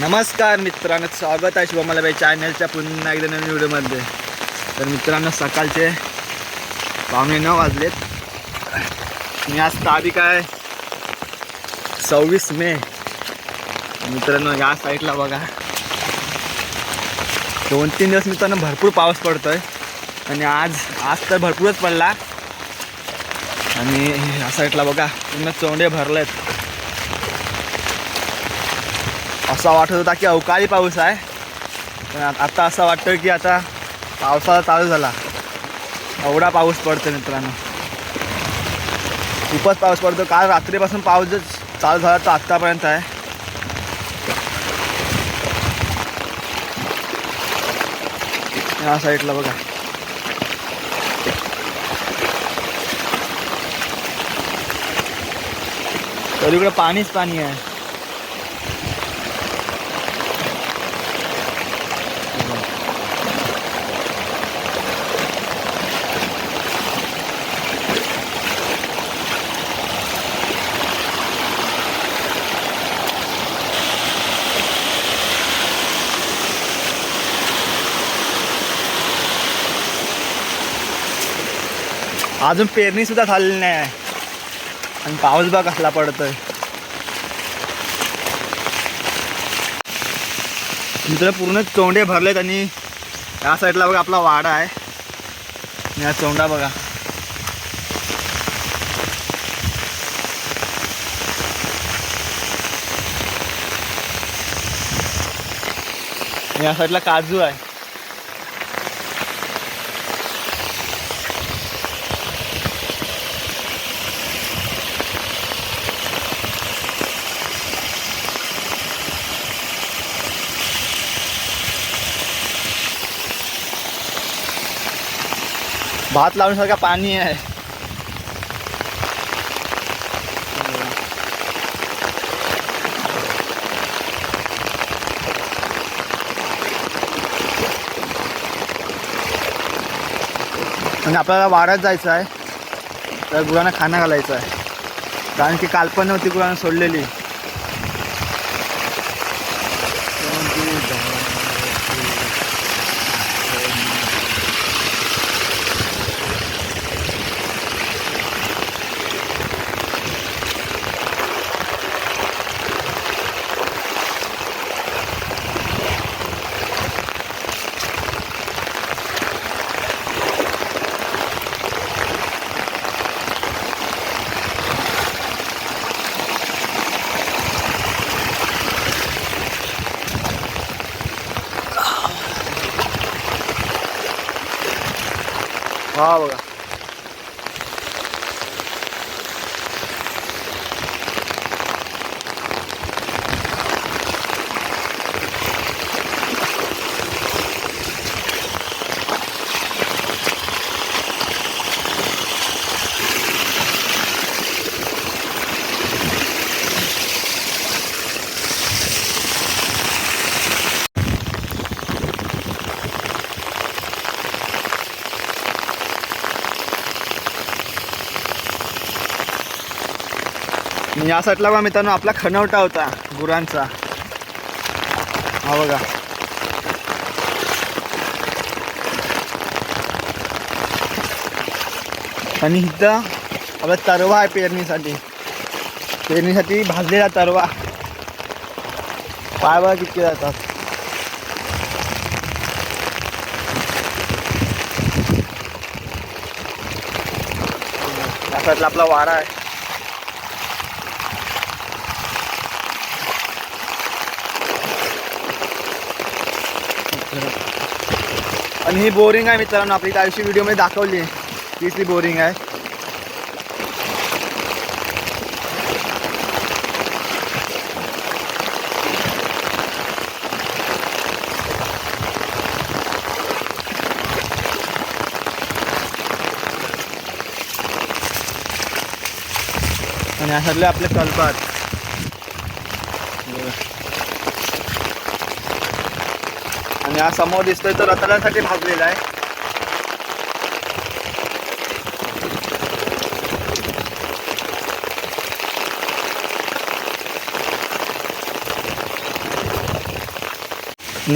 नमस्कार मित्रांनो स्वागत आहे शिवमलाबाई चॅनलच्या पुन्हा एकदा नवीन व्हिडिओमध्ये. तर मित्रांनो सकाळचे पाहुणे नऊ वाजलेत. आणि आज तारीख आहे सव्वीस मे. मित्रांनो या साईडला बघा. दोन तीन दिवस मित्रांनो भरपूर पाऊस पडतोय. आणि आज आज तर भरपूरच पडला. आणि या साईडला बघा पूर्ण चोंडे भरलेत. असा वाटत होता की अवकाळी पाऊस आहे. पण आता असं वाटतं की आता पावसाळा चालू झाला. एवढा पाऊस पडतो मित्रांनो. खूपच पाऊस पडतो काल रात्रीपासून पाऊस जर चालू झाला तर आत्तापर्यंत आहे. या साईडला बघा. तर इकडे पाणीच पाणी आहे. अजून पेरणीसुद्धा झालेली नाही आहे. आणि पाऊस बघ कसला पडतोय. मित्र पूर्ण चोंडे भरलेत आणि या साईडला बघा आपला वाडा आहे. आणि हा चोंडा बघा. या साईडला काजू आहे. भात लावण्यासारखा पाणी आहे. आणि आपल्याला वाढत जायचं आहे. तर गुरांना खाणं घालायचं आहे. कारण की काल पण नव्हती गुरांना सोडलेली हा बघा आणि या साईडला बघा मित्रांनो आपला खनवटा होता गुरांचा. हा बघा. आणि इथं आपला तरवा आहे पेरणीसाठी. पेरणीसाठी भाजलेला तरवा. पाय बघा किती जातात. या आपला वाडा आहे. आणि ही बोरिंग आहे मित्रांनो आपली त्याविषयी व्हिडिओ व्हिडिओमध्ये दाखवली. तीच ती बोरिंग आहे. आणि ह्यातले आपले कल्पात. आणि हा समोर दिसतोय तो रतनासाठी भाजलेला आहे.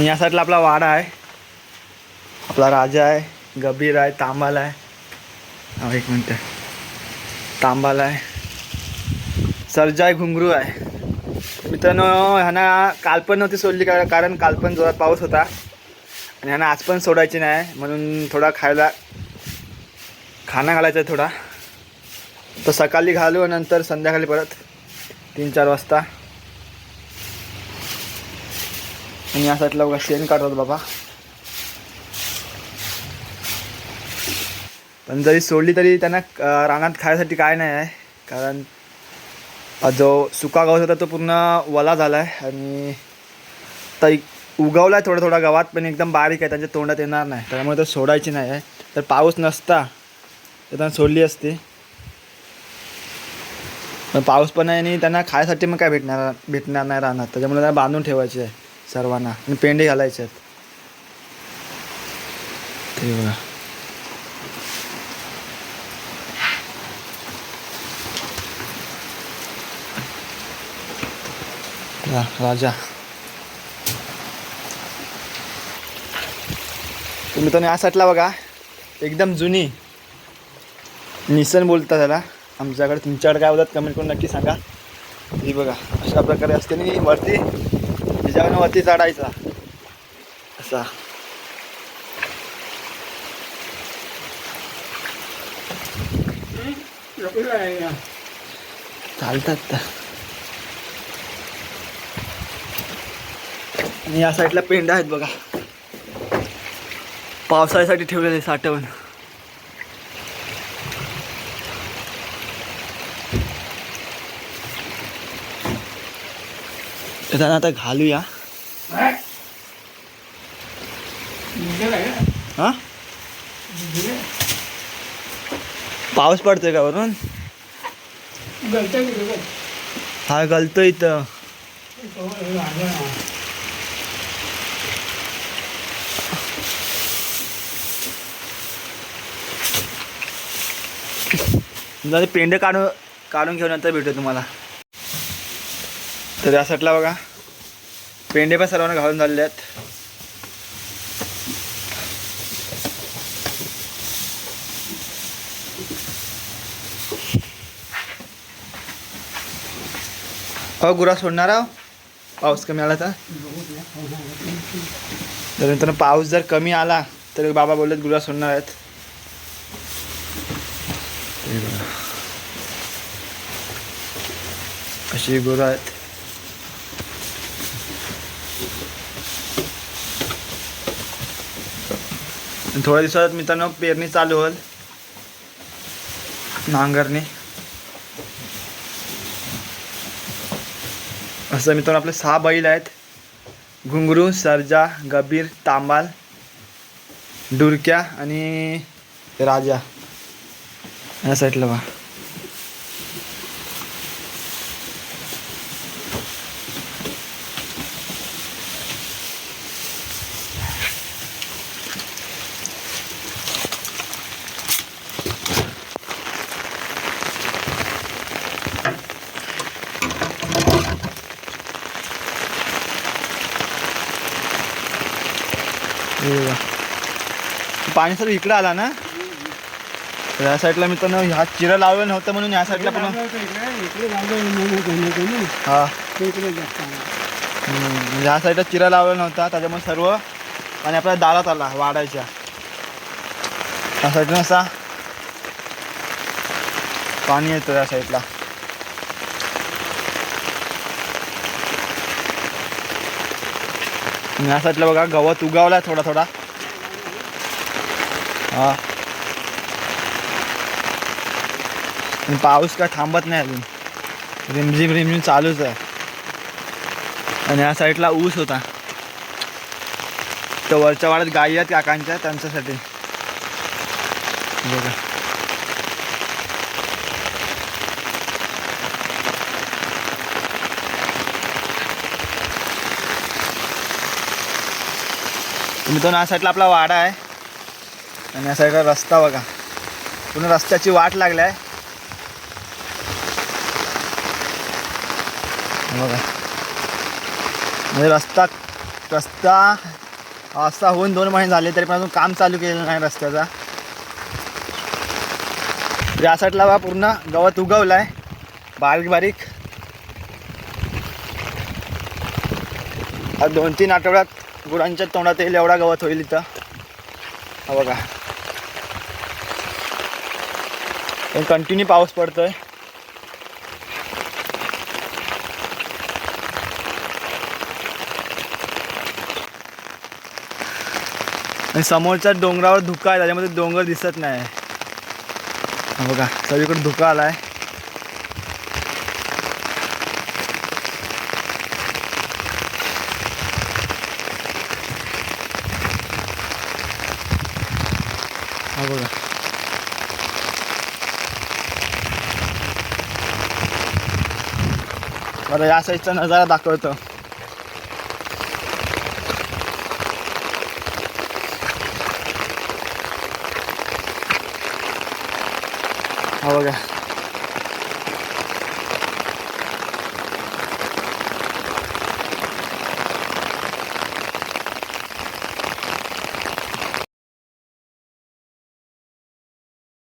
या साईडला आपला वाडा आहे. आपला राजा आहे गभीर आहे तांबाला आहे. एक मिनटं. तांबाला आहे. सरजाय घुंगरू आहे. मित्रांनो ह्यांना काल पण नव्हती सोडली कारण काल पण जोरात पाऊस होता. आणि ह्यांना आज पण सोडायची नाही म्हणून थोडा खायला खाना घालायचा आहे थोडा. तर सकाळी घालू नंतर संध्याकाळी परत तीन चार वाजता. आणि या साईडला बघा शेण काढतात बाबा. पण जरी सोडली तरी त्यांना रानात खायसाठी काय नाही आहे कारण जो सुका गवत होता तो पूर्ण वला झाला आहे आणि तर उगवला आहे थोडा थोडा गवात पण एकदम बारीक आहे त्यांच्या तोंडात येणार नाही. त्यामुळे तर सोडायची नाही आहे. तर पाऊस नसता तर त्यांना सोडली असती. पण पाऊस पण आहे आणि त्यांना खायसाठी मग काय भेटणार भेटणार नाही राहणार त्याच्यामुळे त्यांना बांधून ठेवायचे आहे सर्वांना. आणि पेंडे घालायचे आहेत. ते बघा. राजा. तुम्ही तर या बघा. एकदम जुनी. निसन बोलता त्याला. आमच्याकडे तुमच्याकडे काय बोलतात कमेंट करून नक्की सांगा. ही बघा अशा प्रकारे असते आणि वरती. त्याच्यावर वरती चढायचा. असा. चालतात तर आणि या साईडला पेंडा आहेत बघा. पावसाळ्यासाठी ठेवलेले साठवण. त्यांना आता घालूया. हा? पाऊस पडतोय का वरून? हा गलतो इथं. तुमचा ते पेंडे काढून काढून घेऊन नंतर भेटू तुम्हाला. तर या साईडला बघा. पेंडे पण सर्वांना घालून झालेले आहेत. अहो गुरा सोडणार आहो. पाऊस कमी आला तर. तर नंतर पाऊस जर कमी आला तर बाबा बोललेत गुरा सोडणार आहेत हे बघा. अशी गुरं आहेत थोड्या दिवसात मित्रांनो पेरणी चालू होईल नांगरणी असं मित्रांनो आपले सहा बैल आहेत घुंगरू सरजा गबीर तांबाल डुरक्या आणि राजा या साईडला बा पाणी सर्व इकडं आला ना? तर या साईडला मित्रांनो ह्या चिरं लावलं नव्हतं म्हणून ह्या साईडला पण हा. ह्या साईडला चिरा लावला नव्हता त्याच्यामुळे सर्व आणि आपल्या दारात आला वाढायच्या. त्या साईडला असा पाणी येतं या साईडला. या साईडला बघा गवत उगावलाय थोडा थोडा. हा. आणि पाऊस काय थांबत नाही अजून. रिमझिम रिमझिम चालूच आहे. आणि या साईडला ऊस होता. तर वरच्या वाड्यात गायी आहेत काकांच्या त्यांच्यासाठी. बघा. मित्रांनो या साईडला आपला वाडा आहे. आणि या साईडला रस्ता बघा. पूर्ण रस्त्याची वाट लागली आहे. बघा. म्हणजे रस्ता रस्ता असा होऊन दोन महिने झाले तरी पण अजून काम चालू केलेलं नाही रस्त्याचा. या साईडला बा पूर्ण गवत उगवलं आहे. बारीक बारीक. आता दोन तीन आठवड्यात गुरांच्या तोंडात येईल एवढा गवत होईल इथं. बघा. पण कंटिन्यू पाऊस पडतोय. आणि समोरच्या डोंगरावर धुका आहे त्याच्यामध्ये डोंगर दिसत नाही. बघा सगळीकडे धुका आलाय. आहे बघा. बरं या साईडचा नजारा दाखवतो. हो बघा.